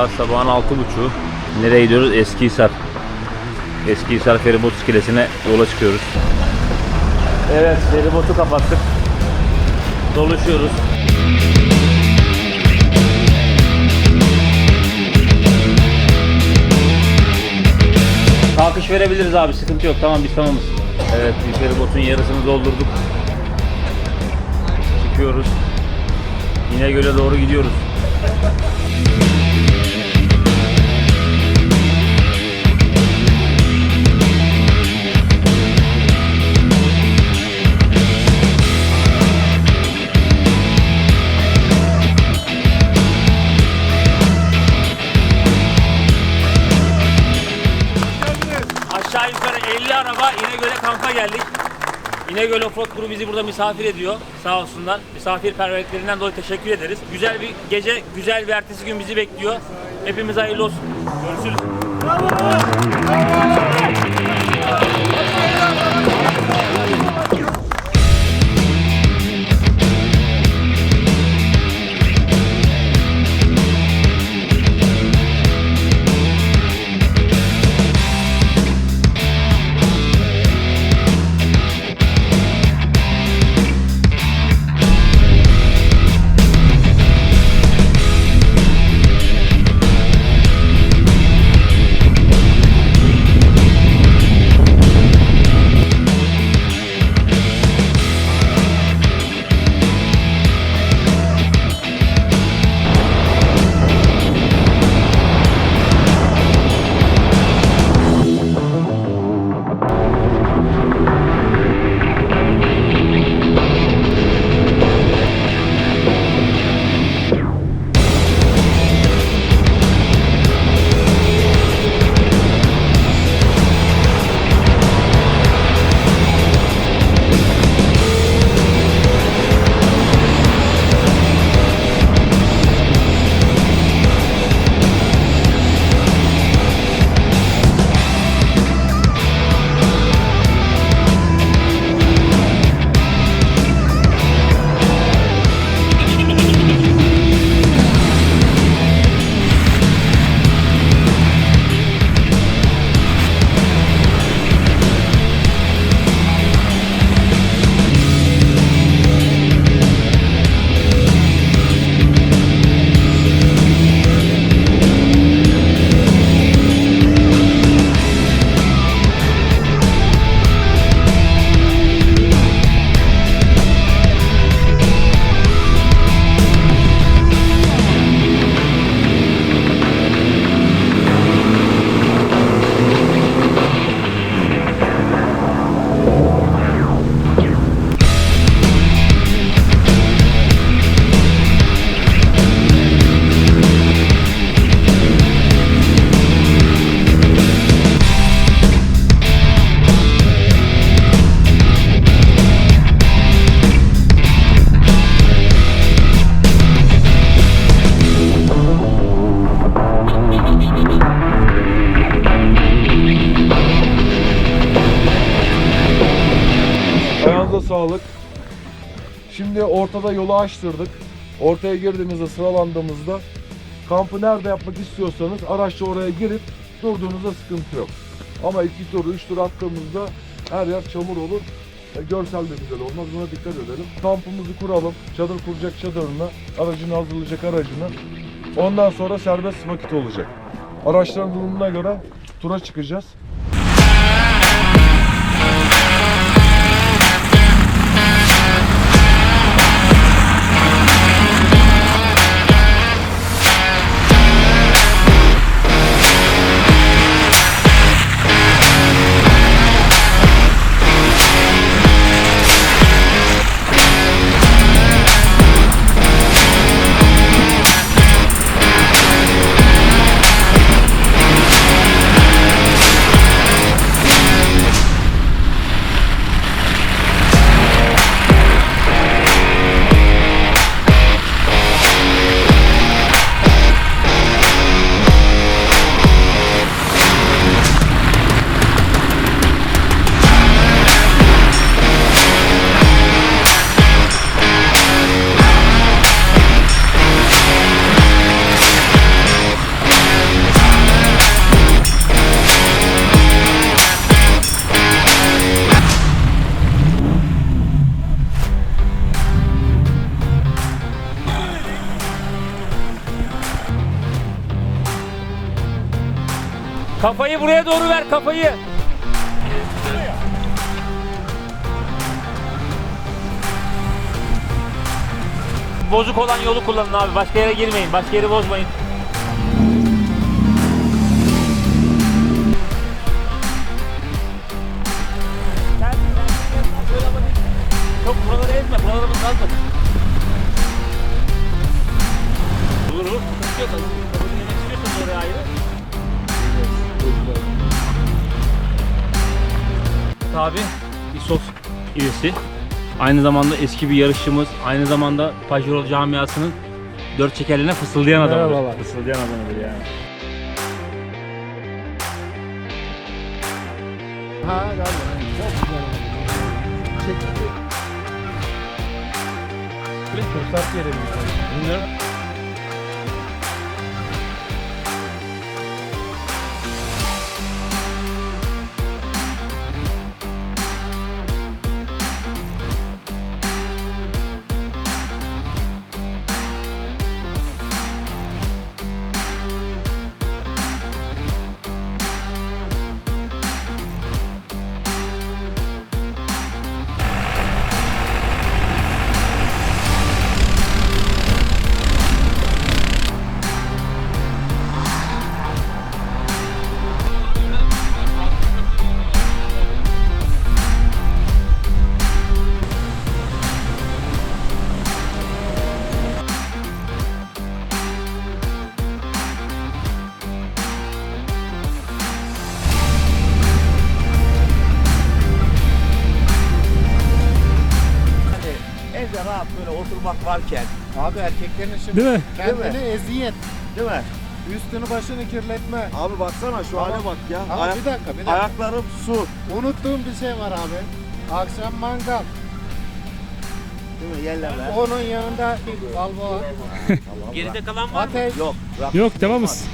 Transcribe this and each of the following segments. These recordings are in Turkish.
Saat sabahın altı buçuğu. Nereye gidiyoruz? Eskihisar. Eskihisar feribot iskelesine yola çıkıyoruz. Evet, feribotu kapattık. Doluşuyoruz. Kalkış verebiliriz abi, sıkıntı yok. Tamam biz tamamız. Evet, bir feribotun yarısını doldurduk. Çıkıyoruz. İnegöl'e doğru gidiyoruz. 50 araba İnegöl'e kampa geldik. İnegöl Offroad Guru bizi burada misafir ediyor. Sağ olsunlar. Misafirperverliklerinden dolayı teşekkür ederiz. Güzel bir gece, güzel bir ertesi gün bizi bekliyor. Hepimiz hayırlı olsun. Görüşürüz. Ayağınıza ortada yolu açtırdık. Ortaya girdiğimizde sıralandığımızda kampı nerede yapmak istiyorsanız araçla oraya girip durduğunuzda sıkıntı yok. Ama iki tur, üç tur attığımızda her yer çamur olur. E, görsel de güzel olmaz. Buna dikkat edelim. Kampımızı kuralım. Çadır kuracak çadırını, aracını hazırlayacak aracını. Ondan sonra serbest vakit olacak. Araçların durumuna göre tura çıkacağız. Kafayı buraya doğru ver kafayı. Bozuk olan yolu kullanın abi. Başka yere girmeyin. Başka yeri bozmayın. Çok buraları ezme. Buraları kaldır. Olur olur. Yok. Kabul Abi bir sos üyesi. Aynı zamanda eski bir yarışçımız. Aynı zamanda Pajero camiasının dört çekerlerine fısıldayan adamıdır. Merhabalar. Fısıldayan adamıdır yani. Ha galiba. Çok güzel. Çekildi. Bir fırsat verelim. Bilmiyorum. Evde rahat böyle oturmak varken Abi erkeklerin şimdi Değil mi? kendini eziyet. değil mi? Üstünü başını kirletme. Abi baksana şu hale bak ya. Ama Ayak- bir dakika bir dakika. ayaklarım su. Unuttuğum bir şey var abi. Akşam mangal. Değil mi? Yerlerler. Onun yanında bir. Geride kalan var mı? Ateş. Yok. Bırak. Yok tamamız.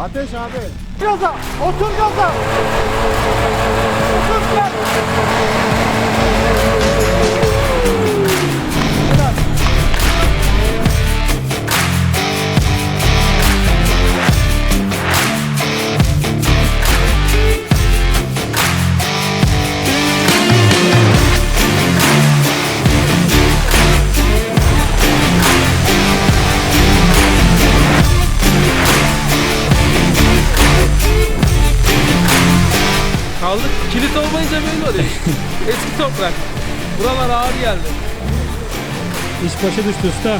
Ateş abi. Gaza. Otur gaza. Otur gel. Geldi. İş başa düştü usta.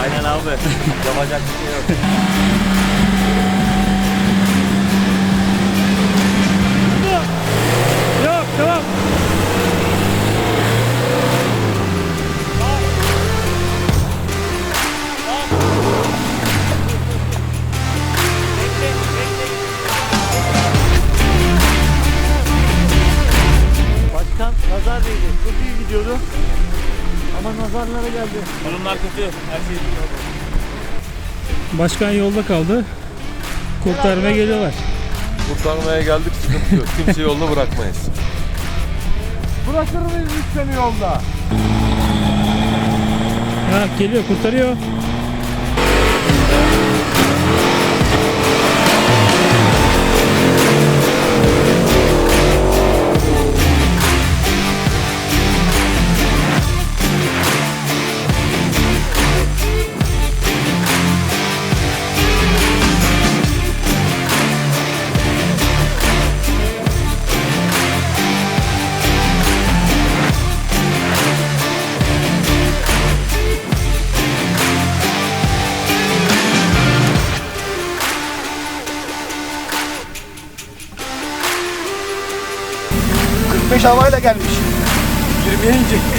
Aynen abi. Yapacak bir şey yok. Yok tamam. Nazarlara geldi. Durumlar kötü. Her şey Başkan yolda kaldı. Kurtarmaya geliyorlar. Kurtarmaya geldik sıkıntı yok. Kimse yolda bırakmayız. Bırakır mıyız biz seni yolda? Ha geliyor kurtarıyor. Havayla gelmiş. 20'ye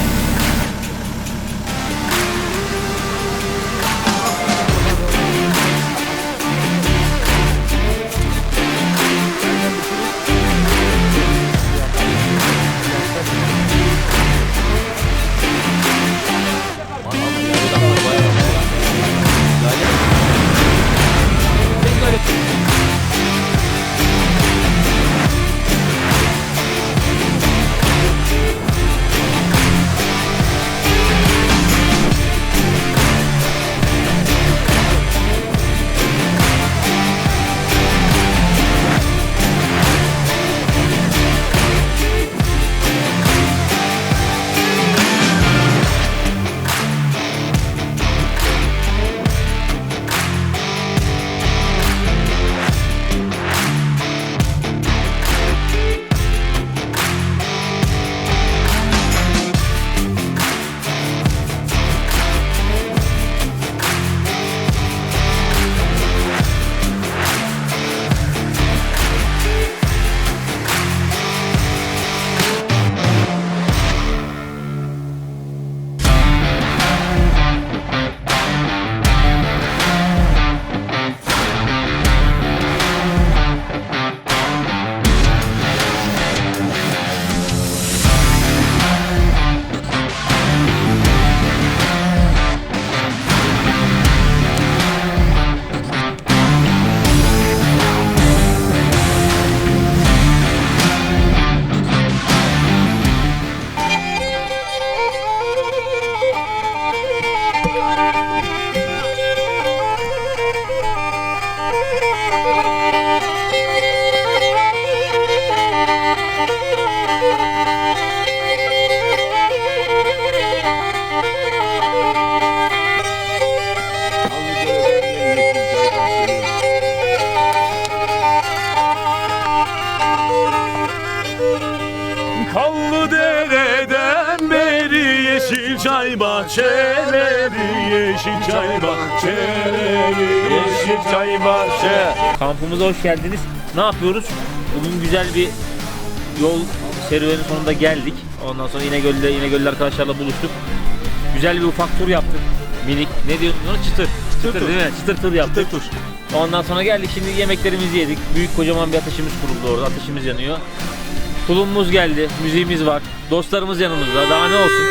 çay bahçeleri, yeşil çay bahçeleri, yeşil çay bahçe. Kampımıza hoş geldiniz. Ne yapıyoruz? Bugün güzel bir yol serüveni sonunda geldik. Ondan sonra İnegöl'de İnegöl'lü arkadaşlarla buluştuk. Güzel bir ufak tur yaptık. Minik. Ne diyorsun ona? Çıtır. Çıtır, değil mi? Çıtır tur yaptık. Ondan sonra geldik şimdi yemeklerimizi yedik. Büyük kocaman bir ateşimiz kuruldu orada. Ateşimiz yanıyor. Tulumumuz geldi. Müziğimiz var. Dostlarımız yanımızda. Daha ne olsun?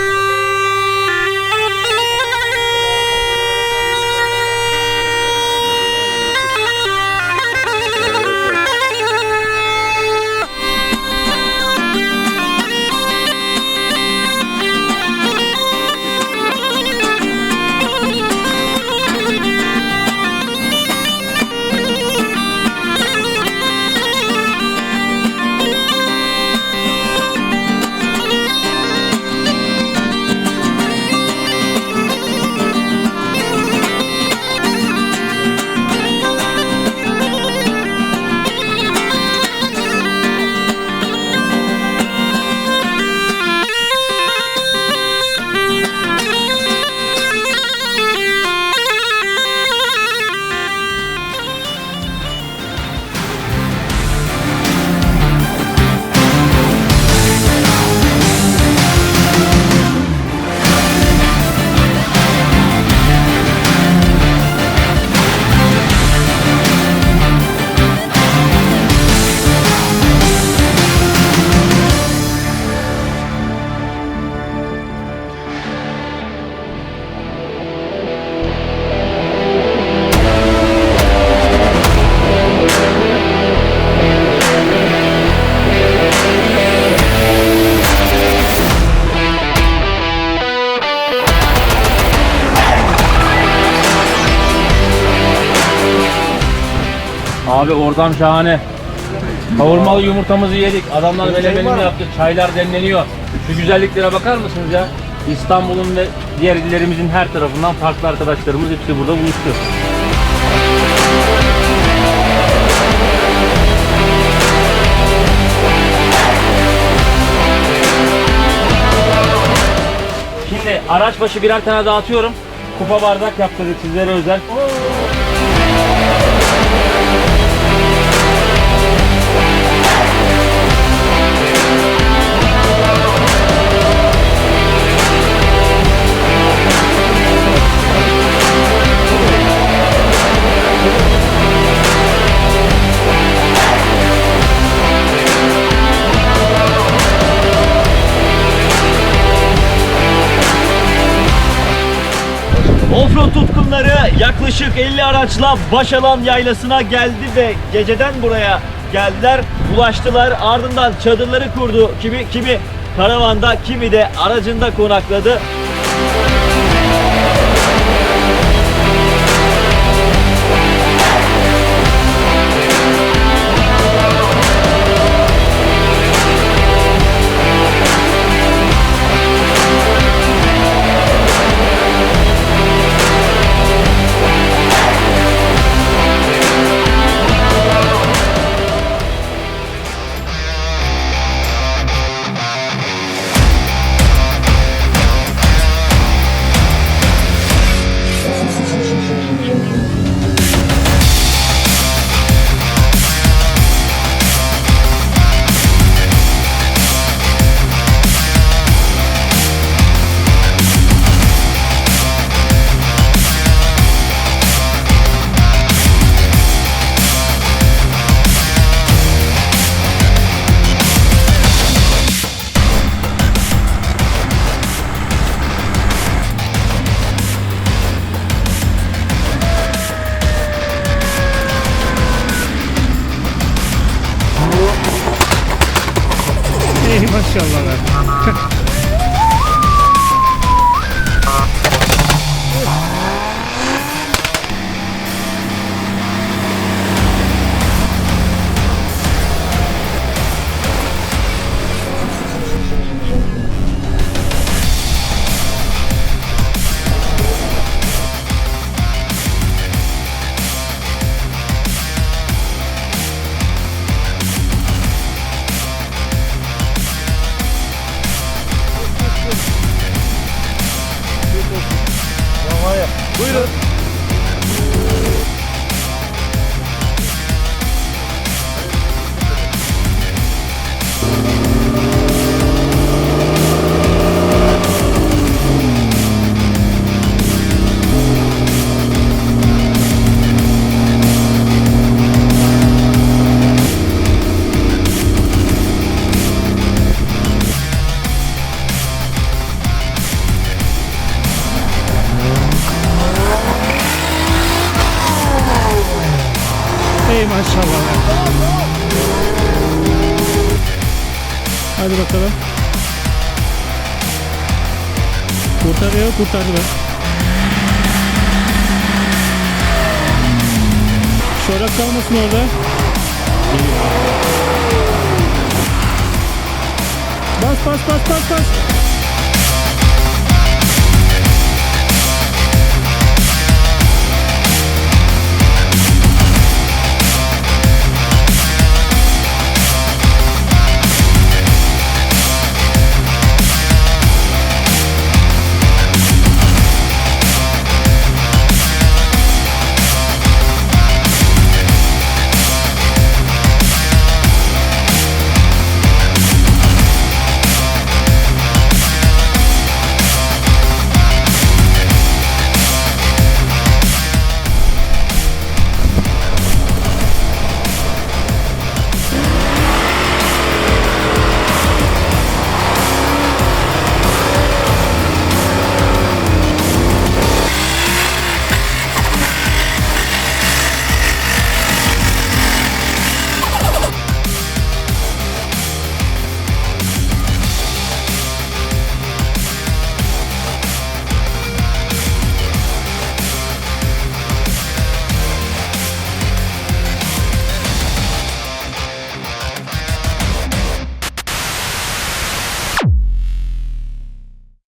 Abi ortam şahane. Kavurmalı yumurtamızı yedik. Adamlar melemenini yaptı. Çaylar demleniyor. Şu güzelliklere bakar mısınız ya? İstanbul'un ve diğer illerimizin her tarafından farklı arkadaşlarımız hepsi burada buluştu. Şimdi araç başı birer tane dağıtıyorum. Kupa bardak yaptırdık sizlere özel. Offroad yaklaşık 50 araçla Başalan Yaylası'na geldi ve geceden buraya geldiler, ulaştılar. Ardından çadırları kurdu. Kimi kimi karavanda, kimi de aracında konakladı. Kurtarıyor, kurtardı be. Şorak kalmasın orada. Bas bas bas bas bas.